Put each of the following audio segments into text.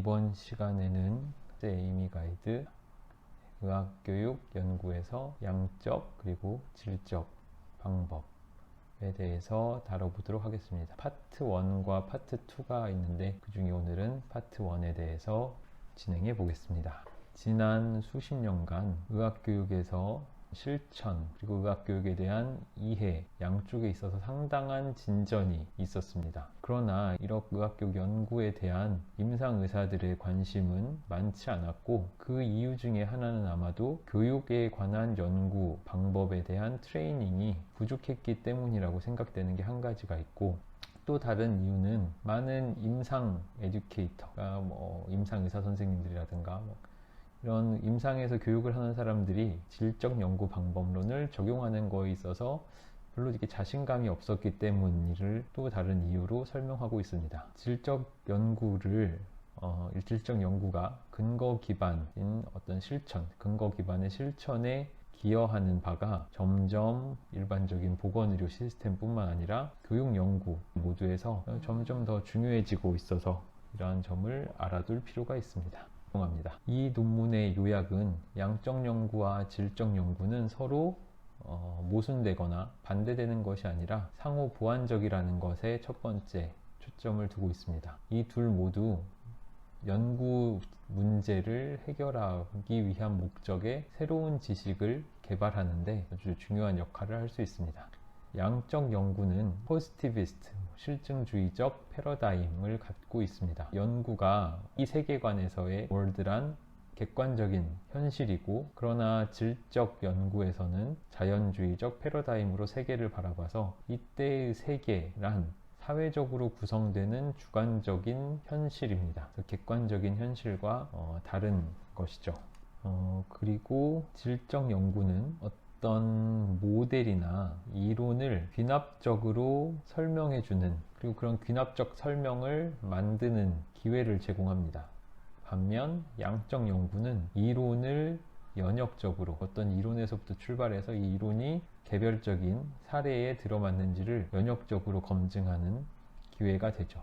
이번 시간에는 에이미 가이드 의학교육 연구에서 양적 그리고 질적 방법에 대해서 다뤄보도록 하겠습니다. 파트 1과 파트 2가 있는데 그 중에 오늘은 파트 1에 대해서 진행해 보겠습니다. 지난 수십 년간 의학교육에서 실천 그리고 의학교육에 대한 이해 양쪽에 있어서 상당한 진전이 있었습니다. 그러나 이런 의학교육 연구에 대한 임상 의사들의 관심은 많지 않았고 그 이유 중에 하나는 아마도 교육에 관한 연구 방법에 대한 트레이닝이 부족했기 때문이라고 생각되는 게 한 가지가 있고 또 다른 이유는 많은 임상 에듀케이터가 뭐 임상 의사 선생님들이라든가 뭐 이런 임상에서 교육을 하는 사람들이 질적 연구 방법론을 적용하는 거에 있어서 별로 이렇게 자신감이 없었기 때문이를 또 다른 이유로 설명하고 있습니다. 질적 연구를 어, 질적 연구가 근거 기반인 어떤 실천, 근거 기반의 실천에 기여하는 바가 점점 일반적인 보건의료 시스템뿐만 아니라 교육 연구 모두에서 점점 더 중요해지고 있어서 이러한 점을 알아둘 필요가 있습니다. 합니다. 이 논문의 요약은 양적 연구와 질적 연구는 서로 어, 모순되거나 반대되는 것이 아니라 상호 보완적이라는 것에 첫 번째 초점을 두고 있습니다. 이 둘 모두 연구 문제를 해결하기 위한 목적의 새로운 지식을 개발하는데 아주 중요한 역할을 할 수 있습니다. 양적 연구는 포지티비스트, 실증주의적 패러다임을 갖고 있습니다. 연구가 이 세계관에서의 월드란 객관적인 현실이고 그러나 질적 연구에서는 자연주의적 패러다임으로 세계를 바라봐서 이때의 세계란 사회적으로 구성되는 주관적인 현실입니다. 객관적인 현실과 어, 다른 것이죠. 어, 그리고 질적 연구는 어떤 모델이나 이론을 귀납적으로 설명해 주는 그리고 그런 귀납적 설명을 만드는 기회를 제공합니다. 반면 양적 연구는 이론을 연역적으로 어떤 이론에서부터 출발해서 이 이론이 개별적인 사례에 들어맞는지를 연역적으로 검증하는 기회가 되죠.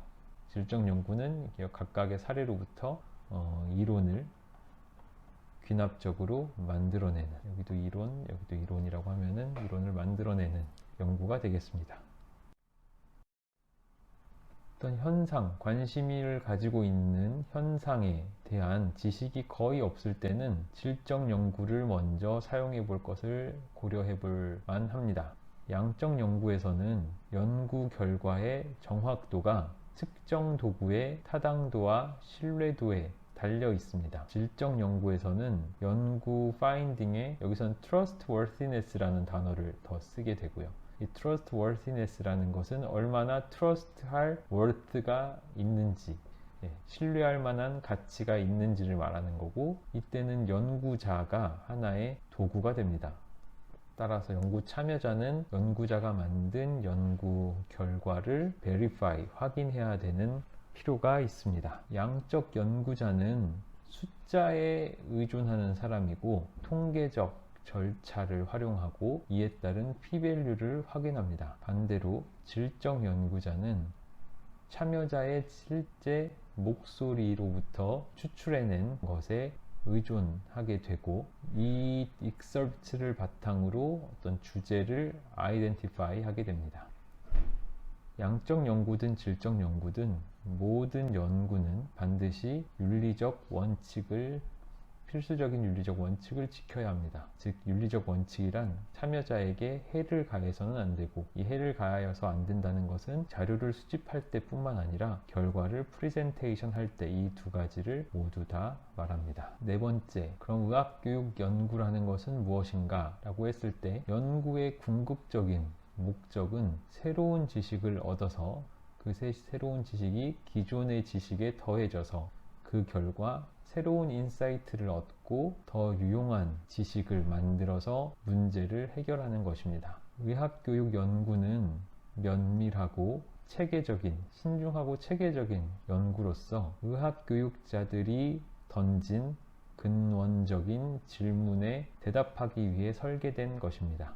질적 연구는 각각의 사례로부터 어, 이론을 귀납적으로 만들어내는 여기도 이론, 여기도 이론이라고 하면은 이론을 만들어내는 연구가 되겠습니다. 어떤 현상, 관심을 가지고 있는 현상에 대한 지식이 거의 없을 때는 질적 연구를 먼저 사용해 볼 것을 고려해 볼 만합니다. 양적 연구에서는 연구 결과의 정확도가 특정 도구의 타당도와 신뢰도에 달려 있습니다. 질적 연구에서는 연구 파인딩에 여기서는 trustworthiness라는 단어를 더 쓰게 되고요. 이 trustworthiness라는 것은 얼마나 trust할 worth가 있는지 예, 신뢰할 만한 가치가 있는지를 말하는 거고 이때는 연구자가 하나의 도구가 됩니다. 따라서 연구 참여자는 연구자가 만든 연구 결과를 verify 확인해야 되는 필요가 있습니다. 양적 연구자는 숫자에 의존하는 사람이고 통계적 절차를 활용하고 이에 따른 p-value를 확인합니다. 반대로 질적 연구자는 참여자의 실제 목소리로부터 추출해낸 것에 의존하게 되고 이 excerpt를 바탕으로 어떤 주제를 identify 하게 됩니다. 양적 연구든 질적 연구든 모든 연구는 반드시 윤리적 원칙을 필수적인 윤리적 원칙을 지켜야 합니다. 즉 윤리적 원칙이란 참여자에게 해를 가해서는 안 되고 이 해를 가하여서 안 된다는 것은 자료를 수집할 때뿐만 아니라 결과를 프리젠테이션 할 때 이 두 가지를 모두 다 말합니다. 네 번째, 그럼 의학교육 연구라는 것은 무엇인가? 라고 했을 때 연구의 궁극적인 목적은 새로운 지식을 얻어서 그 새로운 지식이 기존의 지식에 더해져서 그 결과 새로운 인사이트를 얻고 더 유용한 지식을 만들어서 문제를 해결하는 것입니다. 의학교육 연구는 면밀하고 체계적인, 신중하고 체계적인 연구로서 의학교육자들이 던진 근원적인 질문에 대답하기 위해 설계된 것입니다.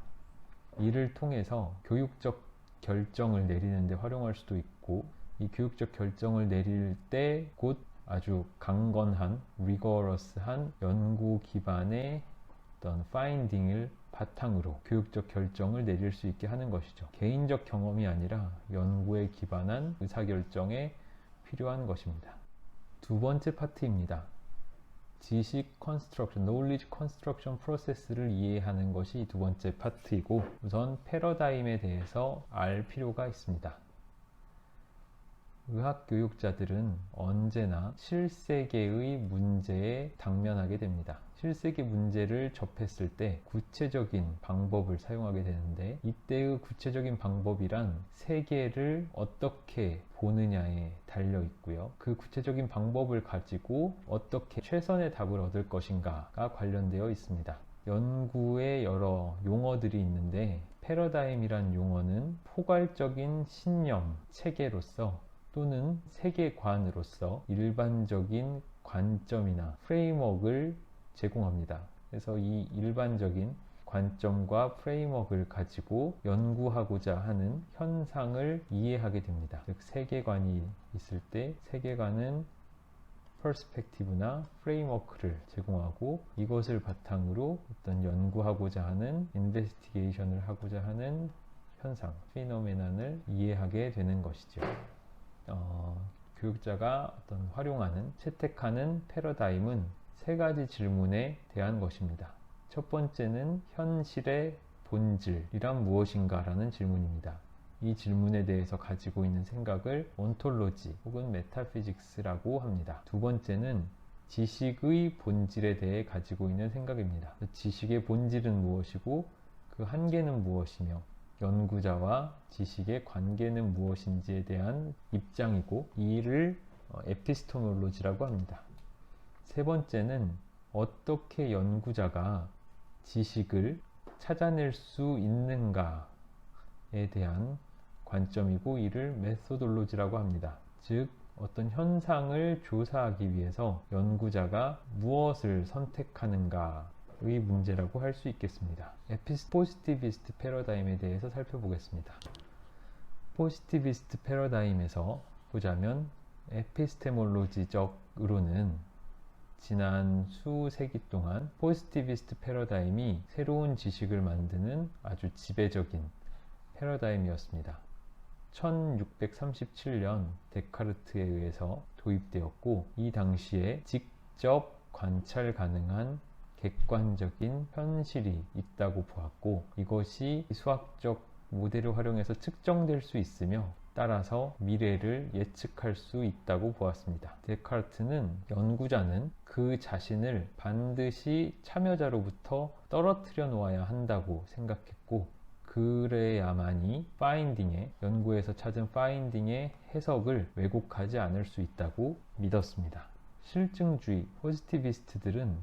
이를 통해서 교육적 결정을 내리는데 활용할 수도 있고 이 교육적 결정을 내릴 때 곧 아주 강건한, rigorous한 연구 기반의 어떤 finding을 바탕으로 교육적 결정을 내릴 수 있게 하는 것이죠. 개인적 경험이 아니라 연구에 기반한 의사결정에 필요한 것입니다. 두 번째 파트입니다. 지식 컨스트럭션, knowledge 프로세스를 이해하는 것이 두 번째 파트이고 우선 패러다임에 대해서 알 필요가 있습니다. 의학 교육자들은 언제나 실세계의 문제에 당면하게 됩니다. 실세계 문제를 접했을 때 구체적인 방법을 사용하게 되는데 이때의 구체적인 방법이란 세계를 어떻게 보느냐에 달려 있고요. 그 구체적인 방법을 가지고 어떻게 최선의 답을 얻을 것인가가 관련되어 있습니다. 연구에 여러 용어들이 있는데 패러다임이란 용어는 포괄적인 신념, 체계로서 또는 세계관으로서 일반적인 관점이나 프레임워크를 제공합니다. 그래서 이 일반적인 관점과 프레임워크를 가지고 연구하고자 하는 현상을 이해하게 됩니다. 즉 세계관이 있을 때 세계관은 퍼스펙티브나 프레임워크를 제공하고 이것을 바탕으로 어떤 연구하고자 하는 인베스티게이션을 하고자 하는 현상, 피노메난을 이해하게 되는 것이죠. 어, 교육자가 어떤 활용하는 채택하는 패러다임은 세 가지 질문에 대한 것입니다. 첫 번째는 현실의 본질이란 무엇인가 라는 질문입니다. 이 질문에 대해서 가지고 있는 생각을 온톨로지 혹은 메타피직스라고 합니다. 두 번째는 지식의 본질에 대해 가지고 있는 생각입니다. 지식의 본질은 무엇이고 그 한계는 무엇이며 연구자와 지식의 관계는 무엇인지에 대한 입장이고 이를 에피스토몰로지라고 합니다. 세 번째는 어떻게 연구자가 지식을 찾아낼 수 있는가에 대한 관점이고 이를 메소돌로지라고 합니다. 즉 어떤 현상을 조사하기 위해서 연구자가 무엇을 선택하는가의 문제라고 할 수 있겠습니다. 에피스 포지티비스트 패러다임에 대해서 살펴보겠습니다. 포지티비스트 패러다임에서 보자면 에피스테몰로지적으로는 지난 수세기 동안 포지티비스트 패러다임이 새로운 지식을 만드는 아주 지배적인 패러다임이었습니다. 1637년 데카르트에 의해서 도입되었고 이 당시에 직접 관찰 가능한 객관적인 현실이 있다고 보았고 이것이 수학적 모델을 활용해서 측정될 수 있으며 따라서 미래를 예측할 수 있다고 보았습니다. 데카르트는 연구자는 그 자신을 반드시 참여자로부터 떨어뜨려 놓아야 한다고 생각했고 그래야만이 파인딩의 연구에서 찾은 파인딩의 해석을 왜곡하지 않을 수 있다고 믿었습니다. 실증주의 포지티비스트들은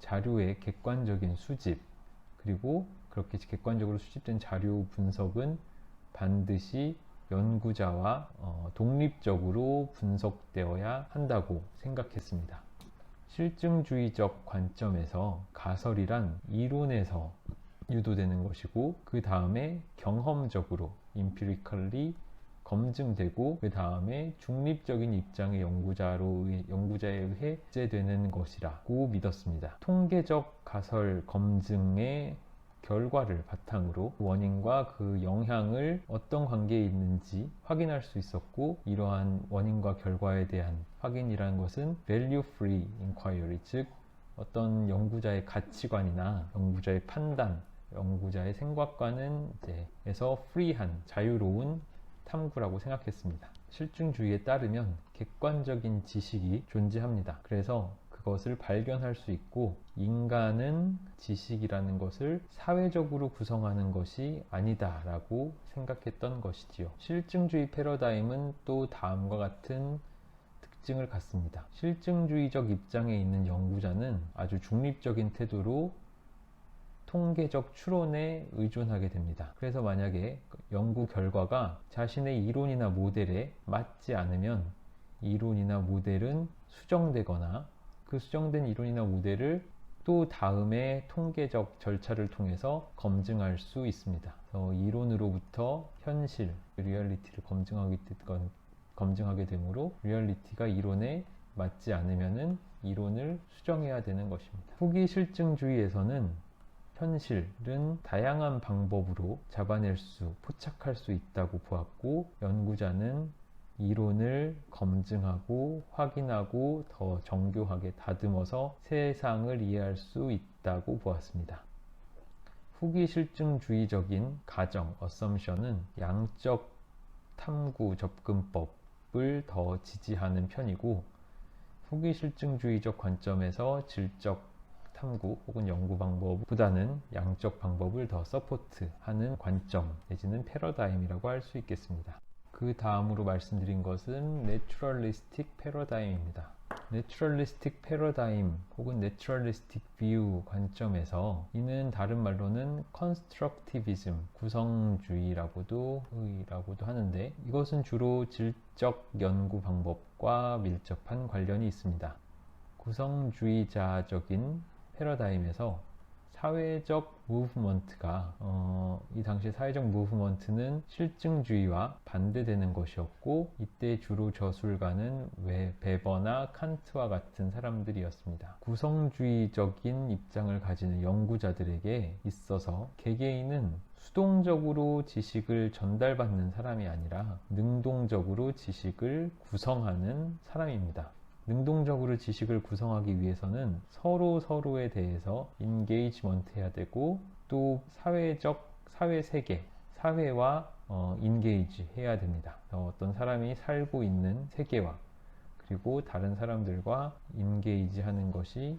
자료의 객관적인 수집 그리고 그렇게 객관적으로 수집된 자료 분석은 반드시 연구자와 어, 독립적으로 분석되어야 한다고 생각했습니다. 실증주의적 관점에서 가설이란 이론에서 유도되는 것이고 그 다음에 경험적으로 empirically 검증되고 그 다음에 중립적인 입장의 연구자로 연구자에 의해 제되는 것이라고 믿었습니다. 통계적 가설 검증의 결과를 바탕으로 원인과 그 영향을 어떤 관계에 있는지 확인할 수 있었고 이러한 원인과 결과에 대한 확인이라는 것은 value free inquiry 즉 어떤 연구자의 가치관이나 연구자의 판단 연구자의 생각과는 이제 에서 프리한 자유로운 탐구라고 생각했습니다. 실증주의에 따르면 객관적인 지식이 존재합니다. 그래서 그것을 발견할 수 있고 인간은 지식이라는 것을 사회적으로 구성하는 것이 아니다라고 생각했던 것이지요. 실증주의 패러다임은 또 다음과 같은 특징을 갖습니다. 실증주의적 입장에 있는 연구자는 아주 중립적인 태도로 통계적 추론에 의존하게 됩니다. 그래서 만약에 연구 결과가 자신의 이론이나 모델에 맞지 않으면 이론이나 모델은 수정되거나 그 수정된 이론이나 모델을 또 다음에 통계적 절차를 통해서 검증할 수 있습니다. 이론으로부터 현실, 리얼리티를 검증하게, 검증하게 되므로 리얼리티가 이론에 맞지 않으면은 이론을 수정해야 되는 것입니다. 후기 실증주의에서는 현실은 다양한 방법으로 잡아낼 수, 포착할 수 있다고 보았고, 연구자는 이론을 검증하고 확인하고 더 정교하게 다듬어서 세상을 이해할 수 있다고 보았습니다. 후기 실증주의적인 가정, 어썸션은 양적 탐구 접근법을 더 지지하는 편이고, 후기 실증주의적 관점에서 질적 탐구 혹은 연구 방법보다는 양적 방법을 더 서포트하는 관점 내지는 패러다임이라고 할 수 있겠습니다. 그 다음으로 말씀드린 것은 내추럴리스틱 패러다임입니다. 내추럴리스틱 패러다임 혹은 내추럴리스틱 뷰 관점에서 이는 다른 말로는 컨스트럭티비즘 구성주의라고도 의라고도 하는데 이것은 주로 질적 연구 방법과 밀접한 관련이 있습니다. 구성주의자적인 패러다임에서 사회적 무브먼트가 어, 이 당시 사회적 무브먼트는 실증주의와 반대되는 것이었고 이때 주로 저술가는 왜 베버나 칸트와 같은 사람들이었습니다. 구성주의적인 입장을 가지는 연구자들에게 있어서 개개인은 수동적으로 지식을 전달받는 사람이 아니라 능동적으로 지식을 구성하는 사람입니다. 능동적으로 지식을 구성하기 위해서는 서로 서로에 대해서 인게이지먼트 해야 되고 또 사회적 사회 세계 사회와 어, 인게이지 해야 됩니다. 어, 어떤 사람이 살고 있는 세계와 그리고 다른 사람들과 인게이지 하는 것이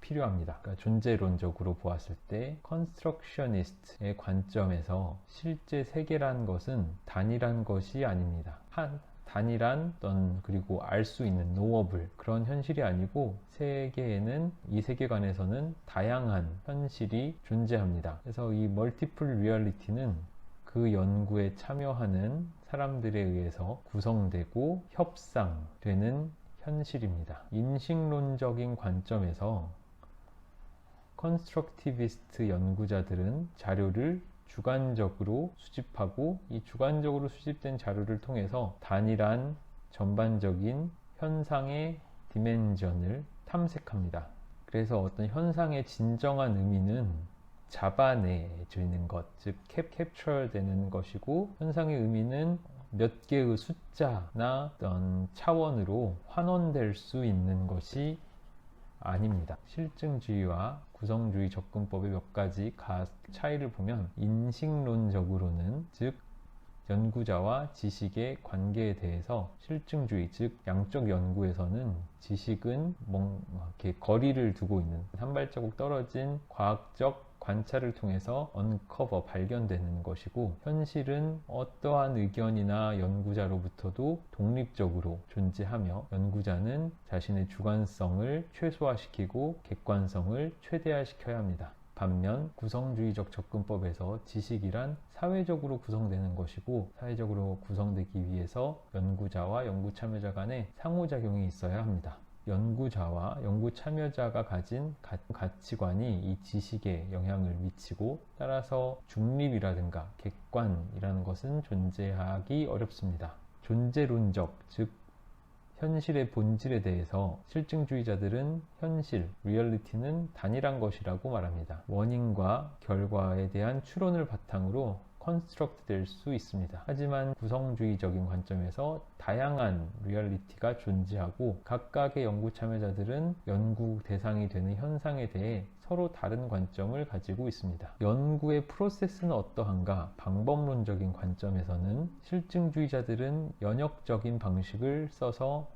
필요합니다. 그러니까 존재론적으로 보았을 때 컨스트럭셔니스트의 관점에서 실제 세계란 것은 단일한 것이 아닙니다. 한 단일한 어떤 그리고 알 수 있는 노어블 그런 현실이 아니고 세계에는 이 세계관에서는 다양한 현실이 존재합니다. 그래서 이 멀티플 리얼리티는 그 연구에 참여하는 사람들에 의해서 구성되고 협상되는 현실입니다. 인식론적인 관점에서 컨스트럭티비스트 연구자들은 자료를 주관적으로 수집하고 이 주관적으로 수집된 자료를 통해서 단일한 전반적인 현상의 디멘전을 탐색합니다. 그래서 어떤 현상의 진정한 의미는 잡아내지는 것, 즉 캡, 캡처 되는 것이고 현상의 의미는 몇 개의 숫자나 어떤 차원으로 환원될 수 있는 것이 아닙니다. 실증주의와 구성주의 접근법의 몇 가지 차이를 보면 인식론적으로는 즉 연구자와 지식의 관계에 대해서 실증주의, 즉 양적 연구에서는 지식은 뭔 이렇게 거리를 두고 있는 한 발자국 떨어진 과학적 관찰을 통해서 언커버 발견되는 것이고 현실은 어떠한 의견이나 연구자로부터도 독립적으로 존재하며 연구자는 자신의 주관성을 최소화시키고 객관성을 최대화시켜야 합니다. 반면 구성주의적 접근법에서 지식이란 사회적으로 구성되는 것이고 사회적으로 구성되기 위해서 연구자와 연구 참여자 간의 상호작용이 있어야 합니다. 연구자와 연구 참여자가 가진 가치관이 이 지식에 영향을 미치고 따라서 중립이라든가 객관이라는 것은 존재하기 어렵습니다. 존재론적, 즉 현실의 본질에 대해서 실증주의자들은 현실, 리얼리티는 단일한 것이라고 말합니다. 원인과 결과에 대한 추론을 바탕으로 컨스트럭트 될 수 있습니다. 하지만 구성주의적인 관점에서 다양한 리얼리티가 존재하고 각각의 연구 참여자들은 연구 대상이 되는 현상에 대해 서로 다른 관점을 가지고 있습니다. 연구의 프로세스는 어떠한가? 방법론적인 관점에서는 실증주의자들은 연역적인 방식을 써서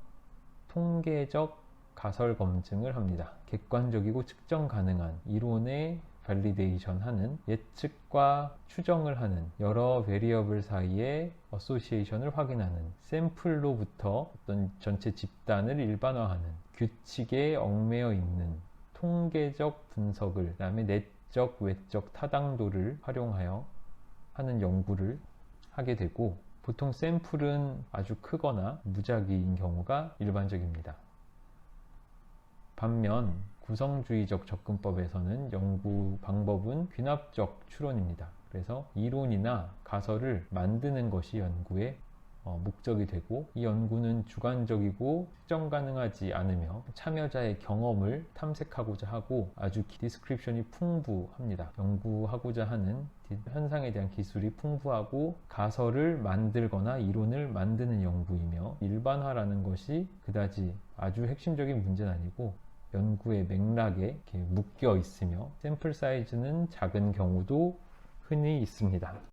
통계적 가설 검증을 합니다. 객관적이고 측정 가능한 이론의 발리데이션 하는 예측과 추정을 하는 여러 베리어블 사이의 어소시에이션을 확인하는 샘플로부터 어떤 전체 집단을 일반화하는 규칙에 얽매여 있는 통계적 분석을 그 다음에 내적 외적 타당도를 활용하여 하는 연구를 하게 되고 보통 샘플은 아주 크거나 무작위인 경우가 일반적입니다. 반면 구성주의적 접근법에서는 연구 방법은 귀납적 추론입니다. 그래서 이론이나 가설을 만드는 것이 연구의 어, 목적이 되고 이 연구는 주관적이고 특정 가능하지 않으며 참여자의 경험을 탐색하고자 하고 아주 디스크립션이 풍부합니다. 연구하고자 하는 디- 현상에 대한 기술이 풍부하고 가설을 만들거나 이론을 만드는 연구이며 일반화라는 것이 그다지 아주 핵심적인 문제는 아니고 연구의 맥락에 묶여 있으며 샘플 사이즈는 작은 경우도 흔히 있습니다.